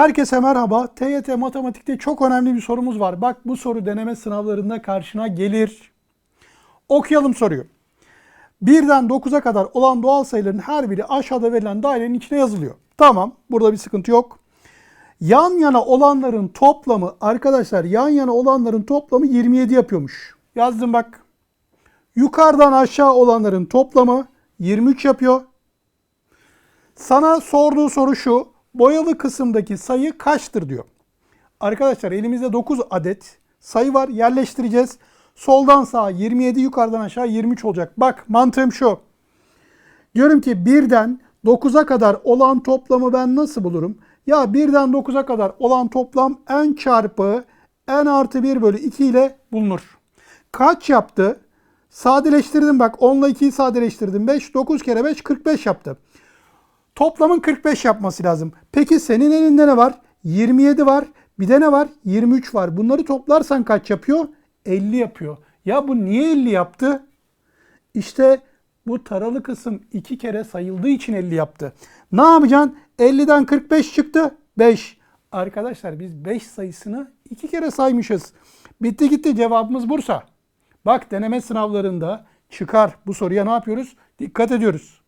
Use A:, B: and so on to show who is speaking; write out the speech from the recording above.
A: Herkese merhaba. TYT Matematik'te çok önemli bir sorumuz var. Bak bu soru deneme sınavlarında karşına gelir. Okuyalım soruyu. 1'den 9'a kadar olan doğal sayıların her biri aşağıda verilen dairenin içine yazılıyor. Tamam, burada bir sıkıntı yok. Yan yana olanların toplamı arkadaşlar yan yana olanların toplamı 27 yapıyormuş. Yazdım bak. Yukarıdan aşağı olanların toplamı 23 yapıyor. Sana sorduğu soru şu. Boyalı kısımdaki sayı kaçtır diyor. Arkadaşlar elimizde 9 adet sayı var. Yerleştireceğiz. Soldan sağa 27, yukarıdan aşağı 23 olacak. Bak mantığım şu. Diyorum ki 1'den 9'a kadar olan toplamı ben nasıl bulurum? Ya 1'den 9'a kadar olan toplam n çarpı n artı 1 bölü 2 ile bulunur. Kaç yaptı? Sadeleştirdim bak 10 ile 2'yi sadeleştirdim. 5, 9 kere 5, 45 yaptı. Toplamın 45 yapması lazım. Peki senin elinde ne var? 27 var. Bir de ne var? 23 var. Bunları toplarsan kaç yapıyor? 50 yapıyor. Ya bu niye 50 yaptı? İşte bu taralı kısım iki kere sayıldığı için 50 yaptı. Ne yapacaksın? 50'den 45 çıktı. 5. Arkadaşlar biz 5 sayısını iki kere saymışız. Bitti gitti cevabımız Bursa. Bak deneme sınavlarında çıkar bu soruya ne yapıyoruz? Dikkat ediyoruz.